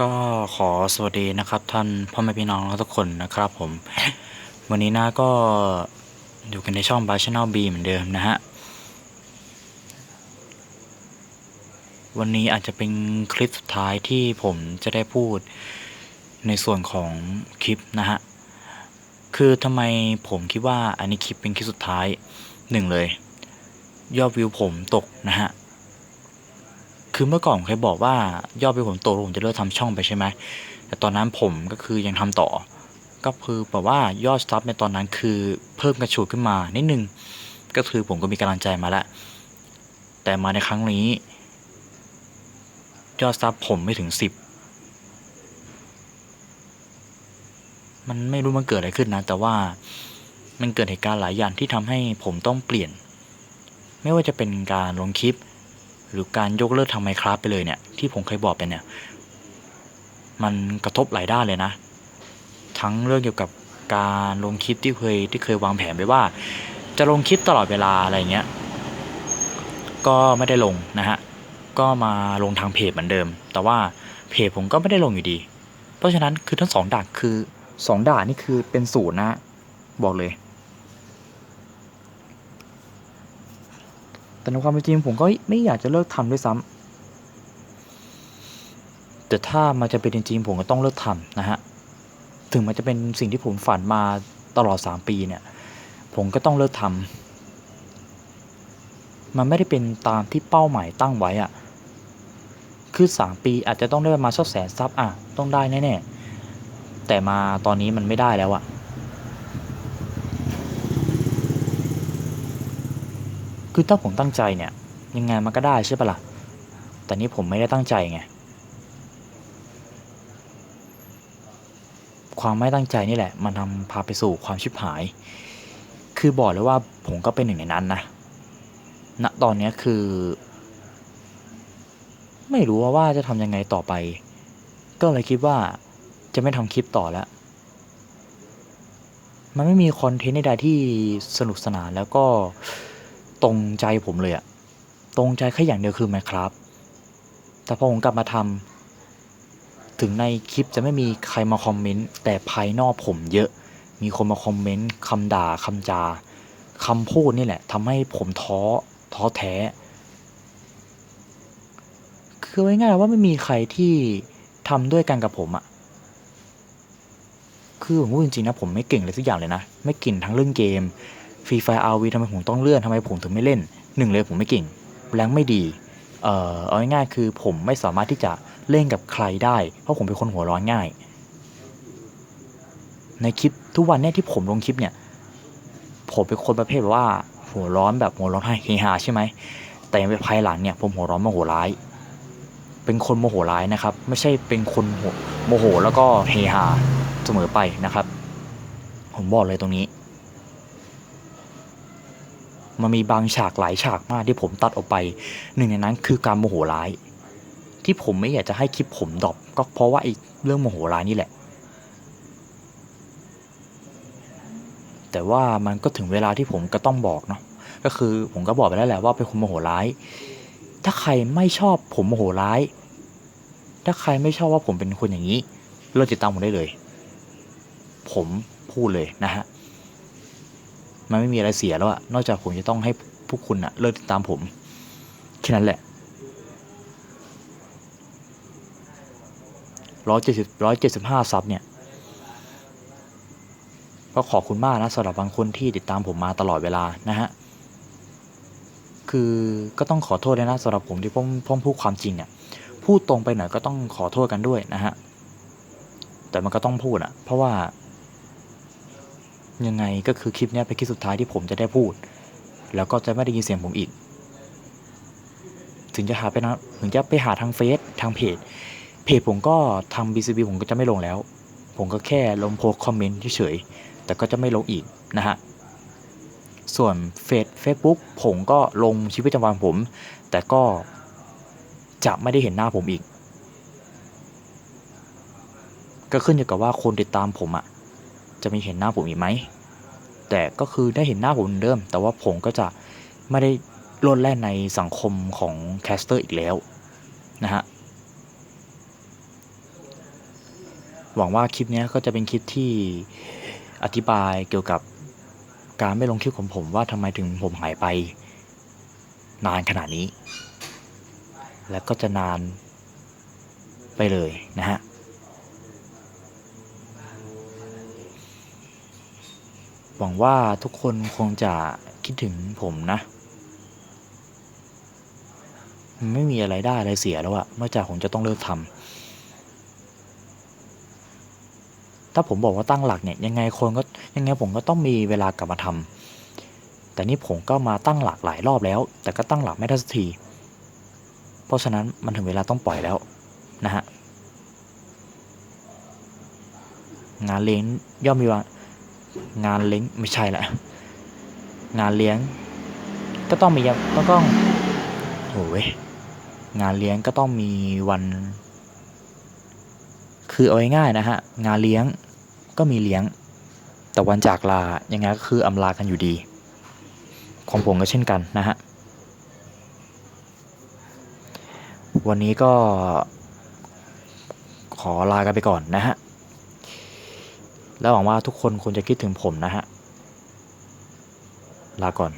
ก็ขอสวัสดีนะครับท่านพ่อแม่พี่น้องทุกคนนะครับผม วันนี้นะก็อยู่กันในช่อง b a c h a n n e l B เหมือนเดิมนะฮะ วันนี้อาจจะเป็นคลิปสุดท้ายที่ผมจะได้พูดในส่วนของคลิปนะฮะ คือทำไมผมคิดว่าอันนี้คลิปเป็นคลิปสุดท้ายหนึ่งเลย ยอดวิวผมตกนะฮะ คือเมื่อก่อนผมเคยบอกว่ายอดวิวผมตกแล้วผมจะเลิกทำช่องไปใช่ไหมแต่ตอนนั้นผมก็คือยังทำต่อ ก็คือแบบว่ายอดซับในตอนนั้นคือเพิ่มกระฉูดขึ้นมานิดนึง ก็คือผมก็มีกำลังใจมาแล้ว แต่มาในครั้งนี้ ยอดซับผมไม่ถึงสิบมันไม่รู้มันเกิดอะไรขึ้นนะ แต่ว่ามันเกิดเหตุการณ์หลายอย่างที่ทำให้ผมต้องเปลี่ยน ไม่ว่าจะเป็นการลงคลิป หรือการยกเลิกทำไมครับไปเลยเนี่ยที่ผมเคยบอกไปเนี่ย มันกระทบหลายด้านเลยนะ ทั้งเรื่องเกี่ยวกับการลงคลิปที่เคยที่เคยวางแผนไว้ว่า จะลงคลิปตลอดเวลาอะไรเงี้ยก็ไม่ได้ลงนะฮะก็มาลงทางเพจเหมือนเดิม แต่ว่าเพจผมก็ไม่ได้ลงอยู่ดี เพราะฉะนั้นคือทั้งสองด่านคือสองด่านนี่คือเป็นศูนย์นะบอกเลย แต่ ในความเป็นจริงผมก็ไม่อยากจะเลิกทำด้วยซ้ำแต่ถ้ามันจะเป็นจริงๆผมก็ต้องเลิกทำนะฮะ ถึงมันจะเป็นสิ่งที่ผมฝันมาตลอด 3 ปีเนี่ย ผมก็ต้องเลิกทำมันไม่ได้เป็นตามที่เป้าหมายตั้งไว้อะคือ 3 ปีอาจจะต้องได้ประมาณสักแสนซับอะ ต้องได้แน่ๆแต่มาตอนนี้มันไม่ได้แล้วอะ คือถ้าผมตั้งใจเนี่ยยังไงมันก็ได้ใช่ปะละ่ะ แต่นี่ผมไม่ได้ตั้งใจไง ความไม่ตั้งใจนี่แหละ มันทำพาไปสู่ความชิบหาย คือบอกเลยว่าผมก็เป็นหนึ่งในนั้นนะณตอนนี้คือ ไม่รู้ว่าจะทำยังไงต่อไป ก็เลยคิดว่าจะไม่ทำคลิปต่อแล้ว มันไม่มีคอนเทนต์ใดที่สนุกสนานแล้วก็ ตรงใจผมเลยอะตรงใจแค่อย่างเดียวคือ Minecraft แต่พอผมกลับมาทำถึงในคลิปจะไม่มีใครมาคอมเมนต์แต่ภายนอกผมเยอะ มีคนมาคอมเมนต์คำด่าคำจาคำพูดนี่แหละทำให้ผมท้อท้อแท้ คือง่ายๆว่าไม่มีใครที่ทำด้วยกันกับผมอะคือผมพูดจริงๆนะผมไม่เก่งเลยสักอย่างเลยนะ ไม่เก่งทั้งเรื่องเกม ฟรีไฟอาร์วีทำไมผมต้องเลื่อนทำไมผมถึงไม่เล่นหนึ่งเลยผมไม่เก่งแรงไม่ดีเอ่อเอาง่ายๆคือผมไม่สามารถที่จะเล่นกับใครได้ เพราะผมเป็นคนหัวร้อนง่าย ในคลิปทุกวันเนี่ยที่ผมลงคลิปเนี่ยผมเป็นคนประเภทแบบว่าหัวร้อนแบบหัวร้อนให้เฮฮาใช่ไหมแต่ในภายหลังเนี่ยผมหัวร้อนโมโหร้าย เป็นคนโมโหร้ายนะครับ ไม่ใช่เป็นคนโมโหแล้วก็เฮฮาเสมอไปนะครับ ผมบอกเลยตรงนี้ มันมีบางฉากหลายฉากมากที่ผมตัดออกไป หนึ่งในนั้นคือการโมโหร้าย ที่ผมไม่อยากจะให้คลิปผมดรอปก็เพราะว่าไอ้เรื่องโมโหร้ายนี่แหละ แต่ว่ามันก็ถึงเวลาที่ผมก็ต้องบอกเนาะก็คือผมก็บอกไปแล้วแหละว่าเป็นคนโมโหร้าย ถ้าใครไม่ชอบผมโมโหร้าย ถ้าใครไม่ชอบว่าผมเป็นคนอย่างนี้เลิกติดตามผมได้เลย ผมพูดเลยนะฮะ มันไม่มีอะไรเสียแล้วอะนอกจากผมจะต้องให้พวกคุณอะเลิกติดตามผมแค่นั้นแหละร้อยเจ็ดสิบร้อยเจ็ดสิบห้าซับเนี่ยก็ขอบคุณมากนะสำหรับบางคนที่ติดตามผมมาตลอดเวลานะฮะคือก็ต้องขอโทษด้วยนะสำหรับผมที่ผมผมพูดความจริงเนี่ยพูดตรงไปหน่อยก็ต้องขอโทษกันด้วยนะฮะแต่มันก็ต้องพูดอะเพราะว่า ยังไงก็คือคลิปนี้เป็นคลิปสุดท้ายที่ผมจะได้พูด แล้วก็จะไม่ได้ยินเสียงผมอีก ถึงจะหาไปนะถึงจะไปหาทางเฟซทางเพจ เพจผมก็ทา BCB ผมก็จะไม่ลงแล้ว ผมก็แค่ลงโพสคอมเมนต์เฉยๆแต่ก็จะไม่ลงอีกนะฮะส่วนเฟซเฟซบุ๊กผมก็ลงชีวิตประจำวันผม แต่ก็จะไม่ได้เห็นหน้าผมอีก ก็ขึ้นอยู่กับว่าคนติดตามผมอะ จะมีเห็นหน้าผมอีกไหม แต่ก็คือได้เห็นหน้าผมเดิม แต่ว่าผมก็จะไม่ได้โลดแล่นในสังคมของแคสเตอร์อีกแล้วนะฮะ หวังว่าคลิปนี้ก็จะเป็นคลิปที่อธิบายเกี่ยวกับการไม่ลงคลิปของผมว่าทำไมถึงผมหายไป นานขนาดนี้ และก็จะนานไปเลยนะฮะ หวังว่าทุกคนคงจะคิดถึงผมนะ ไม่มีอะไรได้อะไรเสียแล้วอะนอกจากผมจะต้องเลิกทำถ้าผมบอกว่าตั้งหลักเนี่ยยังไงคนก็ยังไงผมก็ต้องมีเวลากลับมาทำแต่นี่ผมก็มาตั้งหลักหลายรอบแล้ว แต่ก็ตั้งหลักไม่ได้สักทีเพราะฉะนั้นมันถึงเวลาต้องปล่อยแล้วนะฮะงานเลี้ยงย่อมมีว่า งานเลี้ยงไม่ใช่ละงานเลี้ยง ก็ต้องมีก็ต้องโอ้ยงานเลี้ยงก็ต้องมีวัน คือเอาง่ายๆนะฮะ งานเลี้ยงก็มีเลี้ยง แต่วันจากลายังไงก็คืออำลากันอยู่ดี ของผมก็เช่นกันนะฮะ วันนี้ก็ขอลากันไปก่อนนะฮะ แล้วหวังว่าทุกคนคงจะคิดถึงผมนะฮะ ลาก่อน